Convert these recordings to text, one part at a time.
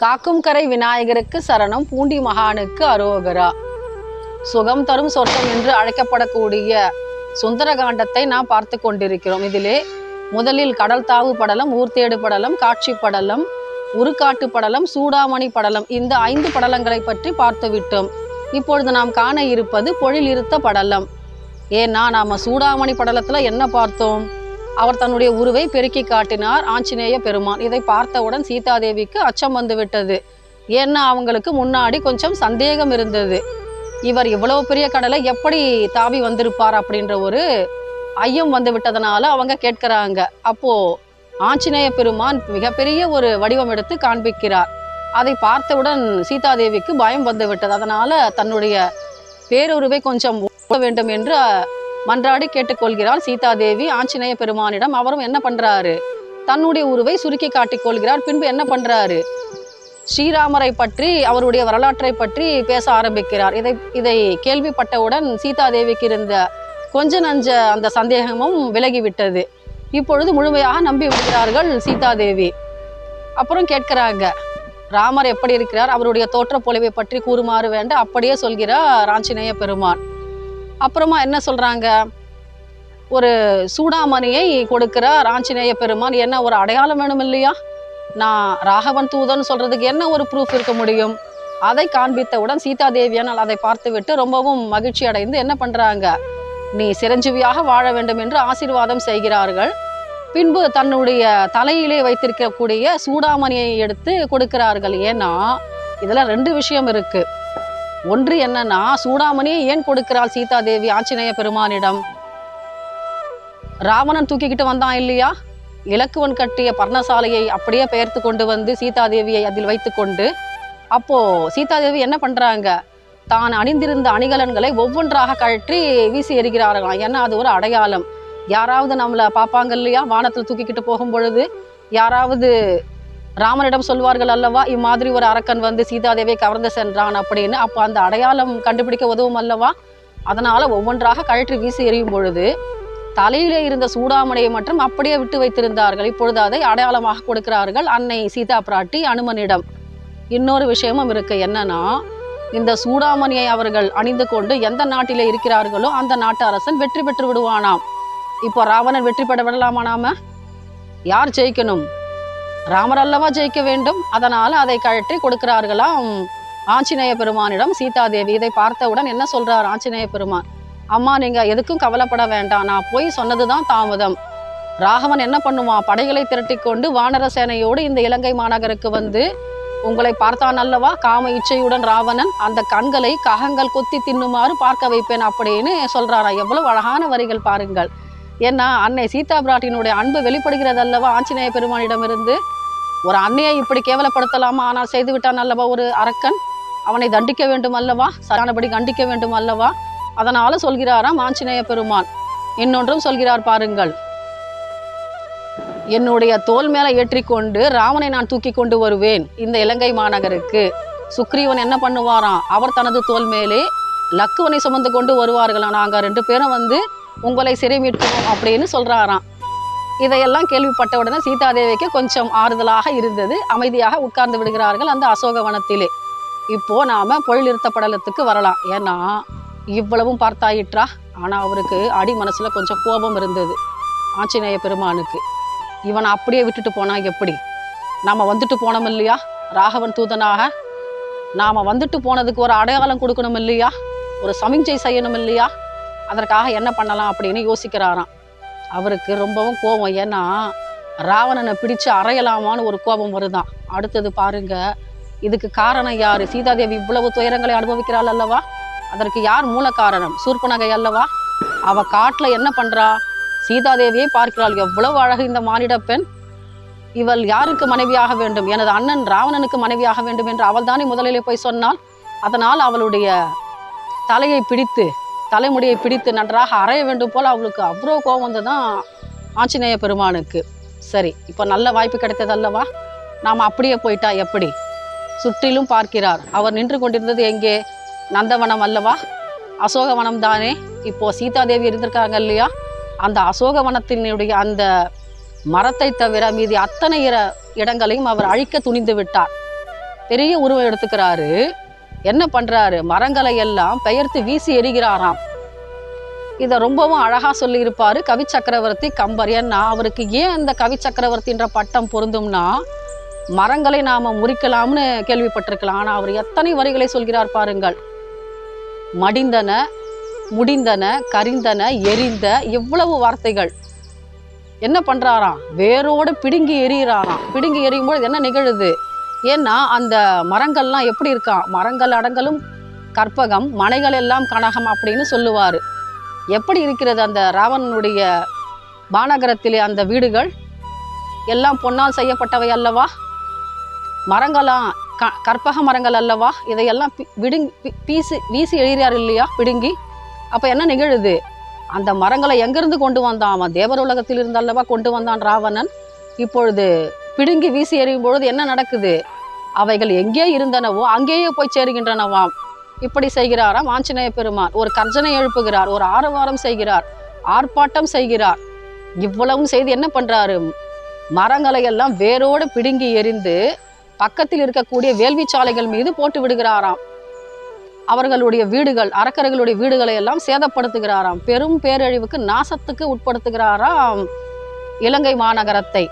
காக்கும் கரை விநாயகருக்கு சரணம் பூண்டி மகானுக்கு அரோகரா. சுகம் தரும் சொர்க்கம் என்று அழைக்கப்படக்கூடிய சுந்தரகாண்டத்தை நாம் பார்த்து கொண்டிருக்கிறோம். இதிலே முதலில் கடல் தாவு படலம் ஊர்த்தேடு படலம் காட்சி படலம் உருக்காட்டு படலம் சூடாமணி படலம் இந்த ஐந்து படலங்களை பற்றி பார்த்து விட்டோம். இப்பொழுது நாம் காண இருப்பது பொழில் இருத்த படலம். ஏன்னா நாம சூடாமணி படலத்துல என்ன பார்த்தோம்? அவர் தன்னுடைய உருவை பெருக்கி காட்டினார். ஆஞ்சநேய பெருமான் இதை பார்த்தவுடன் சீதாதேவிக்கு அச்சம் வந்துவிட்டது. ஏன்னா அவங்களுக்கு முன்னாடி கொஞ்சம் சந்தேகம் இருந்தது. இவர் இவ்வளவு பெரிய கடலை எப்படி தாவி வந்திருப்பார் அப்படின்ற ஒரு ஐயம் வந்து விட்டதனால அவங்க கேட்கிறாங்க. அப்போ ஆஞ்சநேய பெருமான் மிகப்பெரிய ஒரு வடிவம் எடுத்து காண்பிக்கிறார். அதை பார்த்தவுடன் சீதாதேவிக்கு பயம் வந்து விட்டது அதனால தன்னுடைய பேருருவை கொஞ்சம் ஓட வேண்டும் என்று மன்றாடி கேட்டுக்கொள்கிறார் சீதாதேவி. ஆஞ்சநேய பெருமானிடம் அவரும் என்ன பண்றாரு? தன்னுடைய உருவை சுருக்கி காட்டிக் கொள்கிறார். பின்பு என்ன பண்றாரு? ஸ்ரீராமரை பற்றி அவருடைய வரலாற்றை பற்றி பேச ஆரம்பிக்கிறார். இதை இதை கேள்விப்பட்டவுடன் சீதாதேவிக்கு இருந்த கொஞ்ச நஞ்ச அந்த சந்தேகமும் விலகிவிட்டது. இப்பொழுது முழுமையாக நம்பி விடுகிறார்கள் சீதாதேவி. அப்புறம் கேட்கிறாங்க ராமர் எப்படி இருக்கிறார்? அவருடைய தோற்ற பொலிவை பற்றி கூறுமாறு வேண்ட அப்படியே சொல்கிறார் ஆஞ்சநேய பெருமான். அப்புறமா என்ன சொல்கிறாங்க ஒரு சூடாமணியை கொடுக்கிற ஆஞ்சநேய பெருமான். என்ன ஒரு அடையாளம் வேணும் இல்லையா? நான் ராகவன் தூதன் சொல்கிறதுக்கு என்ன ஒரு ப்ரூஃப் இருக்க முடியும்? அதை காண்பித்தவுடன் சீதாதேவியானால் அதை பார்த்துவிட்டு ரொம்பவும் மகிழ்ச்சி அடைந்து என்ன பண்ணுறாங்க நீ சிரஞ்சீவியாக வாழ வேண்டும் என்று ஆசீர்வாதம் செய்கிறார்கள். பின்பு தன்னுடைய தலையிலே வைத்திருக்கக்கூடிய சூடாமணியை எடுத்து கொடுக்கிறார்கள். ஏன்னா இதில் ரெண்டு விஷயம் இருக்குது ஒன்று என்னன்னா சூடாமணியை ஏன் கொடுக்கிறாள் சீதாதேவி ஆஞ்சநேய பெருமானிடம்? ராவணன் தூக்கிக்கிட்டு வந்தான் இல்லையா? இலக்குவன் கட்டிய பர்ணசாலையை அப்படியே பெயர்த்து கொண்டு வந்து சீதாதேவியை அதில் வைத்துக்கொண்டு அப்போ சீதாதேவி என்ன பண்றாங்க? தான் அணிந்திருந்த அணிகலன்களை ஒவ்வொன்றாக கழற்றி வீசி எறிகிறார்களாம். ஏன்னா அது ஒரு அடையாளம். யாராவது நம்மளை பார்ப்பாங்க இல்லையா? வானத்தில் தூக்கிக்கிட்டு போகும் பொழுது? யாராவது ராமனிடம் சொல்வார்கள் அல்லவா இம்மாதிரி ஒரு அரக்கன் வந்து சீதாதேவியை கவர்ந்து சென்றான் அப்படின்னு. அப்போ அந்த அடையாளம் கண்டுபிடிக்க உதவும் அல்லவா? அதனால ஒவ்வொன்றாக கழற்றி வீசி எறியும் பொழுது தலையிலே இருந்த சூடாமணியை மட்டும் அப்படியே விட்டு வைத்திருந்தார்கள். இப்பொழுது அதை அடையாளமாக கொடுக்கிறார்கள் அன்னை சீதா பிராட்டி அனுமனிடம். இன்னொரு விஷயமும் இருக்கு. என்னன்னா இந்த சூடாமணியை அவர்கள் அணிந்து கொண்டு எந்த நாட்டிலே இருக்கிறார்களோ அந்த நாட்டு அரசன் வெற்றி பெற்று விடுவானாம். இப்போ ராவணன் வெற்றி பெற விடலாமா நாம? யார் ஜெயிக்கணும்? ராமர் அல்லவா ஜெயிக்க வேண்டும். அதனால் அதை கழற்றி கொடுக்கிறார்களாம். ஆஞ்சநேய பெருமானிடம் சீதாதேவி இதை பார்த்தவுடன் என்ன சொல்றார் ஆஞ்சநேய பெருமான்? அம்மா நீங்க எதுக்கும் கவலைப்பட வேண்டாம். நான் போய் சொன்னதுதான் தாமதம். ராகவன் என்ன பண்ணுவான் படைகளை திரட்டி கொண்டு வானர சேனையோடு இந்த இலங்கை மாநகருக்கு வந்து உங்களை பார்த்தான் அல்லவா? காம இச்சையுடன் ராவணன் அந்த கண்களை ககங்கள் கொத்தி தின்னுமாறு பார்க்க வைப்பேன் அப்படின்னு சொல்றாரா. எவ்வளவு அழகான வரிகள் பாருங்கள். ஏன்னா அன்னை சீதா பிராட்டினுடைய அன்பு வெளிப்படுகிறது அல்லவா ஆஞ்சநேய பெருமானிடமிருந்து? ஒரு அன்னையை இப்படி கேவலப்படுத்தலாமா? ஆனால் செய்துவிட்டான் அல்லவா ஒரு அரக்கன்? அவனை தண்டிக்க வேண்டும் அல்லவா? சரியானபடி கண்டிக்க வேண்டும் அல்லவா? அதனால சொல்கிறாராம் ஆஞ்சநேய பெருமான். இன்னொன்றும் சொல்கிறார் பாருங்கள். என்னுடைய தோல் மேல ஏற்றிக்கொண்டு ராவனை நான் தூக்கி கொண்டு வருவேன் இந்த இலங்கை மாநகருக்கு. சுக்ரீவன் என்ன பண்ணுவாராம்? அவர் தனது தோல் மேலே லக்குவனை சுமந்து கொண்டு வருவார்களாம் நாங்கள் ரெண்டு பேரும் வந்து உங்களை சிறை மீட்கணும் அப்படின்னு சொல்றாராம். இதையெல்லாம் கேள்விப்பட்ட உடனே சீதாதேவிக்கு கொஞ்சம் ஆறுதலாக இருந்தது. அமைதியாக உட்கார்ந்து விடுகிறார்கள் அந்த அசோகவனத்திலே இப்போ நாம பொழிலிருத்த படலத்துக்கு வரலாம். ஏன்னா இவ்வளவும் பார்த்தாயிற்றா? ஆனா அவருக்கு அடி மனசுல கொஞ்சம் கோபம் இருந்தது. ஆஞ்சநேய பெருமானுக்கு. இவனை அப்படியே விட்டுட்டு போனா எப்படி? நாம வந்துட்டு போனோம் இல்லையா? ராகவன் தூதனாக. நாம வந்துட்டு போனதுக்கு ஒரு அடையாளம் கொடுக்கணும் இல்லையா? ஒரு சமிஞ்சை செய்யணும் இல்லையா? அதற்காக என்ன பண்ணலாம் அப்படின்னு யோசிக்கிறாராம். அவருக்கு ரொம்பவும் கோபம் ஏன்னா ராவணனை பிடிச்சு அறையலாமான்னு ஒரு கோபம் வருதான். அடுத்தது பாருங்க இதுக்கு காரணம் யாரு? சீதாதேவி இவ்வளவு துயரங்களை அனுபவிக்கிறாள் அல்லவா? அதற்கு யார் மூல காரணம்? சூர்பனகை அல்லவா? அவ காட்டுல என்ன பண்றா? சீதாதேவியை பார்க்கிறாள். எவ்வளவு அழகு இந்த மானிட பெண். இவள் யாருக்கு மனைவியாக வேண்டும்? எனது அண்ணன் ராவணனுக்கு மனைவியாக வேண்டும் என்று அவள் தானே முதலிலே போய் சொன்னாள். அதனால் அவளுடைய தலையை பிடித்து தலைமுடியை பிடித்து நன்றாக அறைய வேண்டும் போல் அவளுக்கு அவ்வளோ கோபம் வந்ததுதான் ஆஞ்சநேய பெருமானுக்கு. சரி இப்போ நல்ல வாய்ப்பு கிடைத்தது அல்லவா? நாம் அப்படியே போயிட்டா எப்படி? சுற்றிலும் பார்க்கிறார். அவர் நின்று கொண்டிருந்தது எங்கே? நந்தவனம் அல்லவா? அசோகவனம் தானே? இப்போ சீதாதேவி இருந்திருக்காங்க இல்லையா? அந்த அசோகவனத்தினுடைய அந்த மரத்தை தவிர மீதி அத்தனை இடங்களையும் அவர் அழிக்க துணிந்து விட்டார். பெரிய உருவம் எடுத்துக்கிறாரு. என்ன பண்றாரு? மரங்களை எல்லாம் பெயர்த்து வீசி எறிகிறாராம். இதை ரொம்பவும் அழகா சொல்லியிருப்பாரு கவி சக்கரவர்த்தி கம்பர். ஏன்னா அவருக்கு ஏன் இந்த கவி சக்கரவர்த்தின்ற பட்டம் பொருந்தும்னா மரங்களை நாம முறிக்கலாம்னு கேள்விப்பட்டிருக்கலாம். ஆனா அவர் எத்தனை வரிகளை சொல்கிறார் பாருங்கள். மடிந்தன முடிந்தன கரிந்தன எரிந்த இவ்வளவு வார்த்தைகள். என்ன பண்றாராம்? வேரோடு பிடுங்கி எறிகிறாராம். பிடுங்கி எறியும்போது பொழுது என்ன நிகழுது? ஏன்னா அந்த மரங்கள்லாம் எப்படி இருக்கான் மரங்கள் அடங்கலும் கற்பகம் மனைகள் எல்லாம் கனகம் அப்படின்னு சொல்லுவார். எப்படி இருக்கிறது அந்த ராவணனுடைய பானகரத்திலே அந்த வீடுகள்? எல்லாம் பொன்னால் செய்யப்பட்டவை அல்லவா? மரங்களாம் க கற்பக மரங்கள் அல்லவா? இதையெல்லாம் விடுங் விடுங்கி பீசி வீசி எழுகிறார் இல்லையா? பிடுங்கி. அப்போ என்ன நிகழுது? அந்த மரங்களை எங்கேருந்து கொண்டு வந்தான்? அவன் தேவர் உலகத்தில் இருந்து அல்லவா கொண்டு வந்தான் ராவணன்? இப்பொழுது பிடுங்கி வீசி எறியும் பொழுது என்ன நடக்குது? அவைகள் எங்கே இருந்தனவோ அங்கேயே போய் சேருகின்றனவாம். இப்படி செய்கிறாராம் ஆஞ்சநேய பெருமான். ஒரு கர்ஜனை எழுப்புகிறார் ஒரு ஆரவாரம் செய்கிறார் ஆர்ப்பாட்டம் செய்கிறார். இவ்வளவும் செய்து என்ன பண்றாரு? மரங்களை எல்லாம் வேரோடு பிடுங்கி எறிந்து பக்கத்தில் இருக்கக்கூடிய வேள்வி சாலைகள் மீது போட்டு விடுகிறாராம். அவர்களுடைய வீடுகள் அரக்கர்களுடைய வீடுகளை எல்லாம் சேதப்படுத்துகிறாராம். பெரும் பேரழிவுக்கு நாசத்துக்கு உட்படுத்துகிறாராம் இலங்கை மாநகரத்தை.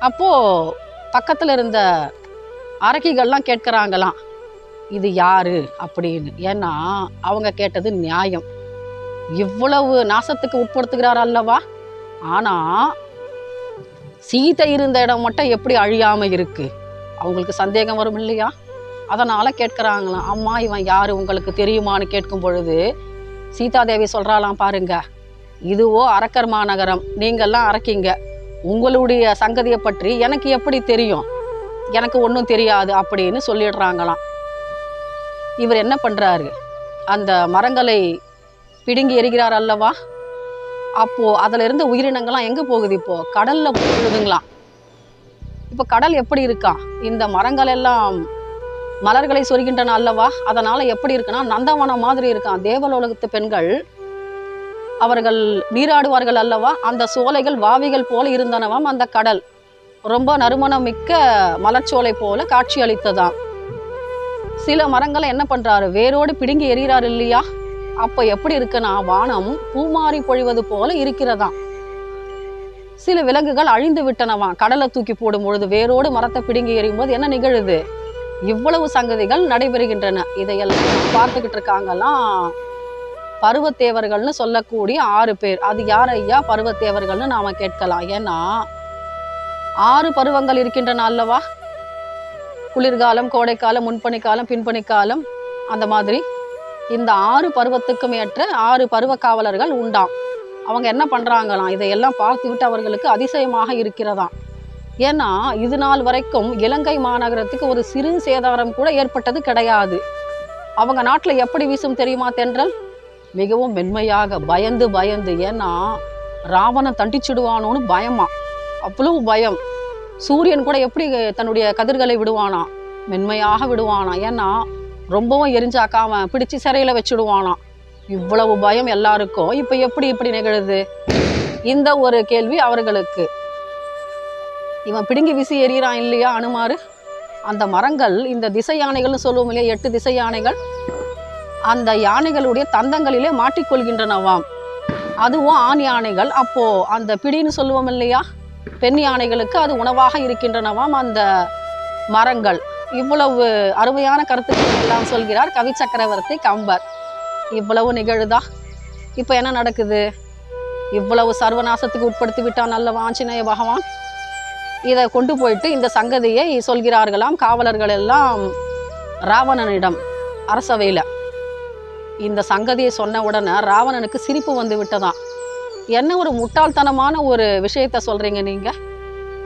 அப்போது பக்கத்தில் இருந்த அரக்கிகள்லாம் கேட்குறாங்களாம் இது யாரு? அப்படின்னு. ஏன்னா அவங்க கேட்டது நியாயம். இவ்வளவு நாசத்துக்கு உட்படுத்துகிறார் அல்லவா? ஆனால் சீதை இருந்த இடம் மட்டும் எப்படி அழியாமல் இருக்குது அவங்களுக்கு சந்தேகம் வரும் இல்லையா? அதனால் கேட்குறாங்களாம் அம்மா இவன் யார்? உங்களுக்கு தெரியுமான்னு கேட்கும் பொழுது சீதாதேவி சொல்கிறாளாம் பாருங்க இதுவோ அரக்கர் மாநகரம் நீங்கள்லாம் அரக்கிங்க. உங்களுடைய சங்கதியை பற்றி எனக்கு எப்படி தெரியும்? எனக்கு ஒன்றும் தெரியாது அப்படின்னு சொல்லிடுறாங்களாம். இவர் என்ன பண்ணுறாரு அந்த மரங்களை பிடுங்கி எறிகிறார் அல்லவா? அப்போது அதிலிருந்து உயிரினங்கள்லாம் எங்கே போகுது இப்போது கடலில் போகுதுங்களாம். இப்போ கடல் எப்படி இருக்கா? இந்த மரங்கள் எல்லாம் மலர்களை சொருகின்றன அல்லவா? அதனால் எப்படி இருக்குன்னா நந்தவனம் மாதிரி இருக்கான் தேவலோகத்து பெண்கள் அவர்கள் நீராடுவார்கள் அல்லவா? அந்த சோலைகள் வாவிகள் போல இருந்தனவாம் அந்த கடல். ரொம்ப நறுமணம் மிக்க மலர்ச்சோலை போல காட்சி அளித்ததாம். சில மரங்களை என்ன பண்றாரு? வேரோடு பிடுங்கி எறிகிறார் இல்லையா? அப்ப எப்படி இருக்குன்னா வானம் பூமாறி பொழிவது போல இருக்கிறதாம். சில விலங்குகள் அழிந்து விட்டனவாம். கடலை தூக்கி போடும் பொழுது வேரோடு மரத்தை பிடுங்கி எறியும் போது என்ன நிகழுது? இவ்வளவு சங்கதிகள் நடைபெறுகின்றன. இதையெல்லாம் பார்த்துக்கிட்டு இருக்காங்கலாம் பருவத்தேவர்கள்னு சொல்லக்கூடிய ஆறு பேர். அது யார் ஐயா? பருவத்தேவர்கள்னு நாம கேட்கலாம். ஏன்னா ஆறு பருவங்கள் இருக்கின்றன அல்லவா குளிர்காலம் கோடைக்காலம் முன்பணிக்காலம் பின்பணிக்காலம் அந்த மாதிரி. இந்த ஆறு பருவத்துக்கும் ஏற்ற ஆறு பருவ காவலர்கள் உண்டாம். அவங்க என்ன பண்ணுறாங்களாம் இதையெல்லாம் பார்த்துவிட்டு அவர்களுக்கு அதிசயமாக இருக்கிறதாம் ஏன்னா இது நாள் வரைக்கும் இலங்கை மாநகரத்துக்கு ஒரு சிறு சேதாரம் கூட ஏற்பட்டது கிடையாது. அவங்க நாட்டில் எப்படி வீசும் தெரியுமா தென்றல்? மிகவும் மென்மையாக பயந்து பயந்து ஏன்னா ராவணன் தண்டிச்சிடுவானோன்னு பயமா? அவ்வளவு பயம். சூரியன் கூட எப்படி தன்னுடைய கதிர்களை விடுவானா? மென்மையாக விடுவானா? ஏன்னா ரொம்பவும் எரிஞ்சாக்கா அவன் பிடிச்சு சிறையில வச்சுடுவானாம் இவ்வளவு பயம் எல்லாருக்கும். இப்போ எப்படி இப்படி நிகழுது? இந்த ஒரு கேள்வி அவர்களுக்கு. இவன் பிடுங்கி வீசி எறிகிறான் இல்லையா அனுமாரு? அந்த மரங்கள் இந்த திசை யானைகள்னு சொல்லுவோம் இல்லையா எட்டு திசை யானைகள் அந்த யானைகளுடைய தந்தங்களிலே மாட்டிக்கொள்கின்றனவாம். அதுவும் ஆண் யானைகள். அப்போ அந்த பிடின்னு சொல்லுவோம் இல்லையா? பெண் யானைகளுக்கு அது உணவாக இருக்கின்றனவாம் அந்த மரங்கள். இவ்வளவு அருமையான கருத்துக்கள் எல்லாம் சொல்கிறார் கவி சக்கரவர்த்தி கம்பர். இவ்வளவு நிகழுதா? இப்போ என்ன நடக்குது? இவ்வளவு சர்வநாசத்துக்கு உட்படுத்தி விட்டான் அல்லவா ஆஞ்சநேய பகவான். இதை கொண்டு போயிட்டு இந்த சங்கதியை சொல்கிறார்களாம் காவலர்கள் எல்லாம் ராவணனிடம் அரசவையில். இந்த சங்கதியை சொன்ன உடனே ராவணனுக்கு சிரிப்பு வந்து விட்டதாம். என்ன ஒரு முட்டாள்தனமான ஒரு விஷயத்த சொல்கிறீங்க நீங்கள்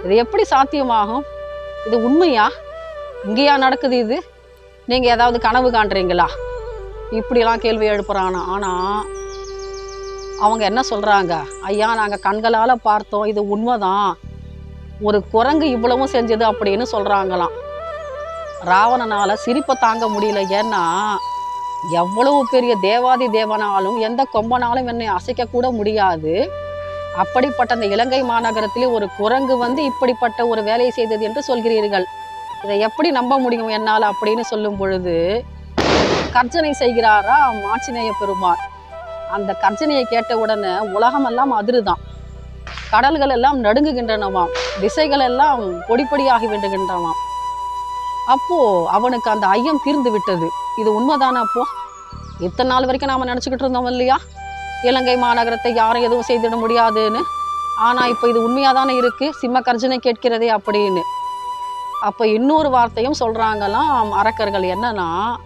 இது எப்படி சாத்தியமாகும்? இது உண்மையா? இங்கேயா நடக்குது இது? நீங்கள் ஏதாவது கனவு காண்றீங்களா? இப்படிலாம் கேள்வி எழுப்புறானா. ஆனால் அவங்க என்ன சொல்கிறாங்க ஐயா நாங்கள் கண்களால் பார்த்தோம். இது உண்மைதான். ஒரு குரங்கு இவ்வளவும் செஞ்சது அப்படின்னு சொல்கிறாங்களாம் ராவணனால் சிரிப்பை தாங்க முடியல. ஏன்னா எவ்வளவு பெரிய தேவாதி தேவனாலும் எந்த கொம்பனாலும் என்னை அசைக்க கூட முடியாது. அப்படிப்பட்ட அந்த இலங்கை மாநகரத்திலே ஒரு குரங்கு வந்து இப்படிப்பட்ட ஒரு வேலையை செய்தது என்று சொல்கிறீர்கள். இதை எப்படி நம்ப முடியும் என்னால் அப்படின்னு சொல்லும் பொழுது கர்ஜனை செய்கிறாராம் மாச்சினேய பெருமாள். அந்த கர்ஜனையை கேட்ட உடனே உலகமெல்லாம் அதிருதான். கடல்கள் எல்லாம் நடுங்குகின்றனவாம். திசைகள் எல்லாம் பொடிப்பொடியாகி விடுகின்றனவாம். அப்போ அவனுக்கு அந்த ஐயம் தீர்ந்து விட்டது. இது உண்மைதானே அப்போ? இத்தனை நாள் வரைக்கும் நாம நினச்சிக்கிட்டு இருந்தோம் இல்லையா? இலங்கை மாநகரத்தை யாரும் எதுவும் செய்திட முடியாதுன்னு. ஆனா இப்போ இது உண்மையாக தானே இருக்கு? சிம்ம கர்ஜனை கேட்கிறதே அப்படின்னு. அப்போ இன்னொரு வார்த்தையும் சொல்கிறாங்களாம் அரக்கர்கள் என்னன்னா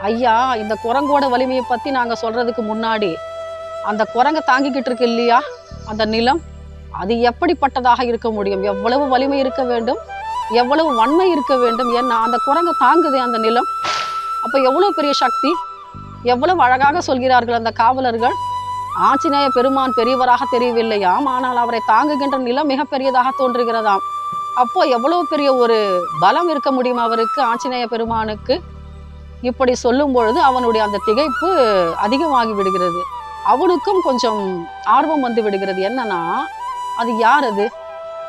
ஐயா இந்த குரங்கோட வலிமையை பத்தி நாங்க சொல்றதுக்கு முன்னாடி அந்த குரங்கை தாங்கிக்கிட்டு இருக்கு இல்லையா? அந்த நிலம் அது எப்படிப்பட்டதாக இருக்க முடியும்? எவ்வளவு வலிமை இருக்க வேண்டும்? எவ்வளவு வன்மை இருக்க வேண்டும் ஏன்னா அந்த குரங்கை தாங்குது அந்த நிலம்? அப்போ எவ்வளவு பெரிய சக்தி? எவ்வளவு அழகாக சொல்கிறார்கள் அந்த காவலர்கள்? ஆஞ்சநேய பெருமான் பெரியவராக தெரியவில்லையாம் ஆனால் அவரை தாங்குகின்ற நிலம் மிகப்பெரியதாக தோன்றுகிறதாம். அப்போ எவ்வளவு பெரிய ஒரு பலம் இருக்க முடியும் அவருக்கு ஆஞ்சநேய பெருமானுக்கு? இப்படி சொல்லும் பொழுது அவனுடைய அந்த திகைப்பு அதிகமாகி விடுகிறது. அவனுக்கும் கொஞ்சம் ஆர்வம் வந்து விடுகிறது. என்னன்னா அது யார் அது?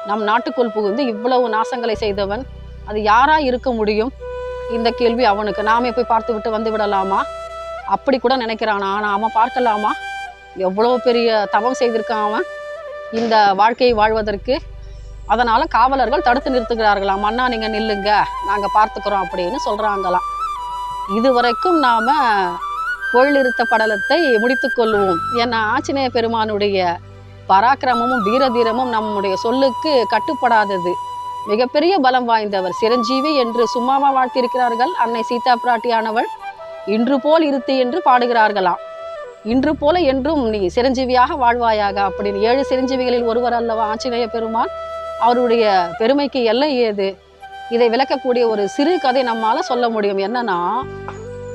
நம் நாட்டுக்குள் புகுந்து இவ்வளவு நாசங்களை செய்தவன் அது யாரா இருக்க முடியும்? இந்த கேள்வி அவனுக்கு. நாமே போய் பார்த்து விட்டு வந்து விடலாமா? அப்படி கூட நினைக்கிறானா? நாம அவன் பார்க்கலாமா? எவ்வளோ பெரிய தவம் செய்திருக்கான் அவன். இந்த வாழ்க்கையை வாழ்வதற்கு அதனால காவலர்கள் தடுத்து நிறுத்துகிறார்களாம். அண்ணா நீங்க நில்லுங்க. நாங்க பார்த்துக்கிறோம் அப்படின்னு சொல்றாங்களாம். இதுவரைக்கும் நாம பொருளிருத்த படலத்தை முடித்து கொள்வோம். ஏன்னா ஆஞ்சநேய பெருமானுடைய பராக்கிரமமும் வீரதீரமும் நம்முடைய சொல்லுக்கு கட்டுப்படாதது. மிகப்பெரிய பலம் வாய்ந்தவர் சிரஞ்சீவி என்று சும்மாவா வாழ்த்தியிருக்கிறார்கள். அன்னை சீதா பிராட்டியானவள் இன்று போல் இருத்தி என்று பாடுகிறார்களாம். இன்று போல என்றும் நீ சிரஞ்சீவியாக வாழ்வாயாக. அப்படின்னு ஏழு சிரஞ்சீவிகளில் ஒருவர் அல்லவா ஆஞ்சநேய பெருமான்? அவருடைய பெருமைக்கு எல்லை ஏது? இதை விளக்கக்கூடிய ஒரு சிறு கதை நம்மால சொல்ல முடியும். என்னன்னா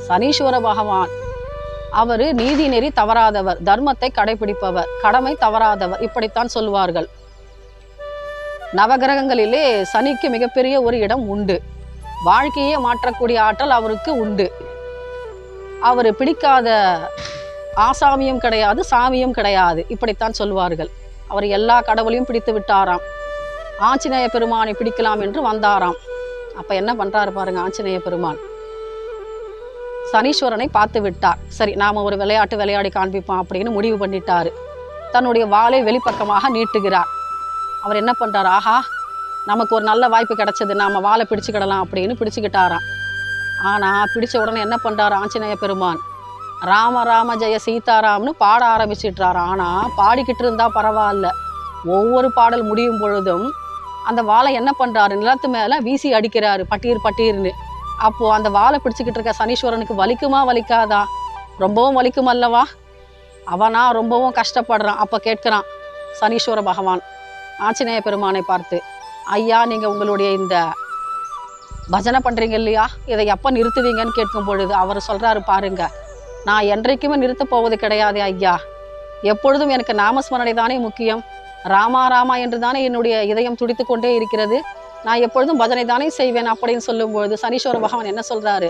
சனீஸ்வர பகவான் அவரு நீதி நெறி தவறாதவர் தர்மத்தை கடைபிடிப்பவர் கடமை தவறாதவர் இப்படித்தான் சொல்வார்கள் நவகிரகங்களிலே சனிக்கு மிகப்பெரிய ஒரு இடம் உண்டு. வாழ்க்கையே மாற்றக்கூடிய ஆற்றல் அவருக்கு உண்டு. அவர் பிடிக்காத ஆசாமியும் கிடையாது சாமியும் கிடையாது இப்படித்தான் சொல்வார்கள் அவர் எல்லா கடவுளையும் பிடித்து விட்டாராம். ஆஞ்சநேய பெருமானை பிடிக்கலாம் என்று வந்தாராம். அப்ப என்ன பண்றாரு பாருங்க ஆஞ்சநேய பெருமான். சனீஸ்வரனை பார்த்து விட்டார். சரி நாம் ஒரு விளையாட்டு விளையாடி காண்பிப்போம் அப்படின்னு முடிவு பண்ணிட்டாரு. தன்னுடைய வாளை வெளிப்பக்கமாக நீட்டுகிறார். அவர் என்ன பண்ணுறார் ஆஹா நமக்கு ஒரு நல்ல வாய்ப்பு கிடைச்சது. நாம் வாளை பிடிச்சுக்கிடலாம் அப்படின்னு பிடிச்சிக்கிட்டாராம். ஆனால் பிடிச்ச உடனே என்ன பண்ணுறார் ஆஞ்சநேய பெருமான்? ராம ராம ஜெய சீதாராம்னு பாட ஆரம்பிச்சிட்டாராம் ஆனால் பாடிக்கிட்டு இருந்தால் பரவாயில்ல. ஒவ்வொரு பாடல் முடியும் பொழுதும் அந்த வாழை என்ன பண்ணுறாரு நிலத்து மேலே வீசி அடிக்கிறாரு பட்டீர் பட்டீர்னு. அப்போ அந்த வாளை பிடிச்சுக்கிட்டு இருக்க சனீஸ்வரனுக்கு வலிக்குமா வலிக்காதா? ரொம்பவும் வலிக்கும் அல்லவா அவனா ரொம்பவும் கஷ்டப்படுறான். அப்போ கேட்கிறான் சனீஸ்வர பகவான் ஆஞ்சநேய பெருமானை பார்த்து ஐயா நீங்க உங்களுடைய இந்த பஜனை பண்றீங்க இல்லையா? இதை எப்ப நிறுத்துவீங்கன்னு கேட்கும் பொழுது அவர் சொல்றாரு பாருங்க நான் என்றைக்குமே நிறுத்த போவது கிடையாது ஐயா. எப்பொழுதும் எனக்கு நாமஸ்மரணை தானே முக்கியம். ராமா ராமா என்று தானே என்னுடைய இதயம் துடித்து கொண்டே இருக்கிறது. நான் எப்பொழுதும் பஜனை தானே செய்வேன் அப்படின்னு சொல்லும்பொழுது சனீஸ்வர பகவான் என்ன சொல்கிறாரு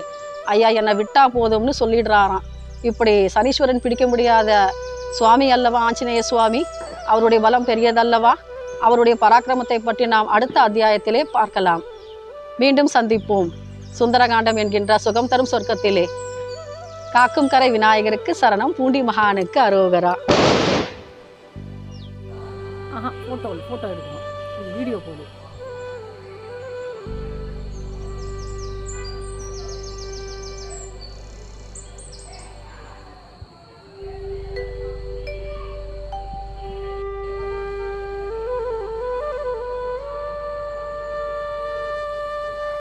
ஐயா என்னை விட்டா போதும்னு சொல்லிடுறாராம். இப்படி சனீஸ்வரன் பிடிக்க முடியாத சுவாமி அல்லவா ஆஞ்சநேய சுவாமி? அவருடைய பலம் பெரியதல்லவா? அவருடைய பராக்கிரமத்தை பற்றி நாம் அடுத்த அத்தியாயத்திலே பார்க்கலாம். மீண்டும் சந்திப்போம். சுந்தரகாண்டம் என்கின்ற சுகம் தரும் சொர்க்கத்திலே. காக்கும் கரை விநாயகருக்கு சரணம் பூண்டி மகானுக்கு அரோகரா. ஆஹா ஃபோட்டோ ஃபோட்டோ எடுக்கணும். வீடியோ போடு.